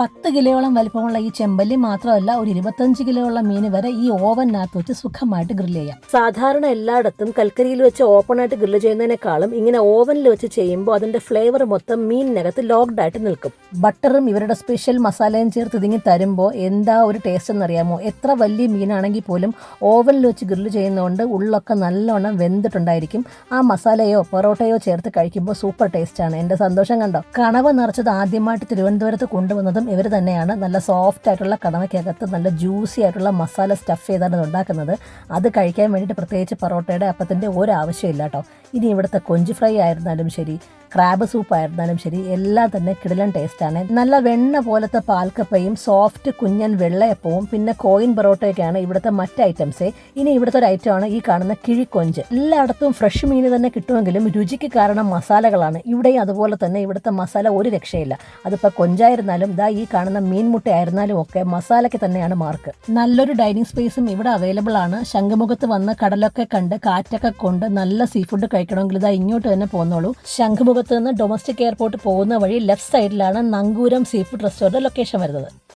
പത്ത് കിലോയോളം വലിപ്പമുള്ള ഈ ചെമ്പല്ലി മാത്രമല്ല ഒരു ഇരുപത്തഞ്ച് കിലോയുള്ള മീൻ വരെ ഈ ഓവനകത്ത് വെച്ച് സുഖമായിട്ട് ഗ്രില്ല് ചെയ്യാം. സാധാരണ എല്ലായിടത്തും കൽക്കരിയിൽ വെച്ച് ഓപ്പൺ ആയിട്ട് ഗ്രില്ല് ചെയ്യുന്നതിനേക്കാളും ഇങ്ങനെ ഓവനിൽ വെച്ച് ചെയ്യുമ്പോൾ അതിന്റെ ഫ്ലേവർ മൊത്തം മീനിനകത്ത് ലോക്ക്ഡ് ആയിട്ട് നിൽക്കും. ബട്ടറും ഇവരുടെ സ്പെഷ്യൽ മസാലയും ചേർത്ത് ഇതിങ്ങി തരുമ്പോൾ എന്താ ഒരു ടേസ്റ്റ് എന്നറിയാമോ? എത്ര വലിയ മീനാണെങ്കിൽ പോലും ഓവനിൽ വെച്ച് ഗ്രില്ല് ചെയ്യുന്നതുകൊണ്ട് ഉള്ളൊക്കെ നല്ലോണം വെന്തിട്ടുണ്ടായിരിക്കും. ആ മസാലയോ പൊറോട്ടയോ ചേർത്ത് കഴിക്കുമ്പോൾ സൂപ്പർ ടേസ്റ്റാണ് എന്റെ സന്തോഷം കണ്ടോ? കണവ നിറച്ചത് ആദ്യമായിട്ട് തിരുവനന്തപുരത്ത് കൊണ്ടുവന്നതും ഇവർ തന്നെയാണ് നല്ല സോഫ്റ്റ് ആയിട്ടുള്ള കടമയ്ക്കകത്ത് നല്ല ജ്യൂസി ആയിട്ടുള്ള മസാല സ്റ്റഫ് ചെയ്താണ് ഉണ്ടാക്കുന്നത്. അത് കഴിക്കാൻ വേണ്ടിയിട്ട് പ്രത്യേകിച്ച് പൊറോട്ടയുടെ അപ്പത്തിന്റെ ഒരു ആവശ്യമില്ല കേട്ടോ. ഇനി ഇവിടുത്തെ കൊഞ്ച് ഫ്രൈ ആയിരുന്നാലും ശരി ക്രാബ് സൂപ്പ് ആയിരുന്നാലും ശരി എല്ലാം തന്നെ കിടിലൻ ടേസ്റ്റാണ് നല്ല വെണ്ണ പോലത്തെ പാൽക്കപ്പയും സോഫ്റ്റ് കുഞ്ഞൻ വെള്ളയപ്പവും പിന്നെ കോയിൻ പൊറോട്ടയൊക്കെയാണ് ഇവിടുത്തെ മറ്റ് ഐറ്റംസ് ഇനി ഇവിടുത്തെ ഒരു ഐറ്റമാണ് ഈ കാണുന്ന കിഴിക്കൊഞ്ച്. എല്ലായിടത്തും ഫ്രഷ് മീൻ തന്നെ കിട്ടുമെങ്കിലും രുചിക്ക് കാരണം മസാലകളാണ്. ഇവിടെയും അതുപോലെ തന്നെ ഇവിടുത്തെ മസാല ഒരു രക്ഷയില്ല. അതിപ്പോൾ കൊഞ്ചായിരുന്നാലും ദാ ഈ കാണുന്ന മീൻമുട്ട ആയിരുന്നാലും ഒക്കെ മസാലയ്ക്ക് തന്നെയാണ് മാർക്ക് നല്ലൊരു ഡൈനിങ് സ്പേസും ഇവിടെ അവൈലബിൾ ആണ്. ശംഖുമുഖത്ത് വന്ന് കടലൊക്കെ കണ്ട് കാറ്റൊക്കെ കൊണ്ട് നല്ല സീ ഫുഡ് കഴിക്കണമെങ്കിൽ ഇതാ ഇങ്ങോട്ട് തന്നെ പോന്നോളൂ. ശംഖുമുഖത്ത് നിന്ന് ഡൊമസ്റ്റിക് എയർപോർട്ട് പോകുന്ന വഴി ലെഫ്റ്റ് സൈഡിലാണ് Nankooram sea food restaurant location വരുന്നത്.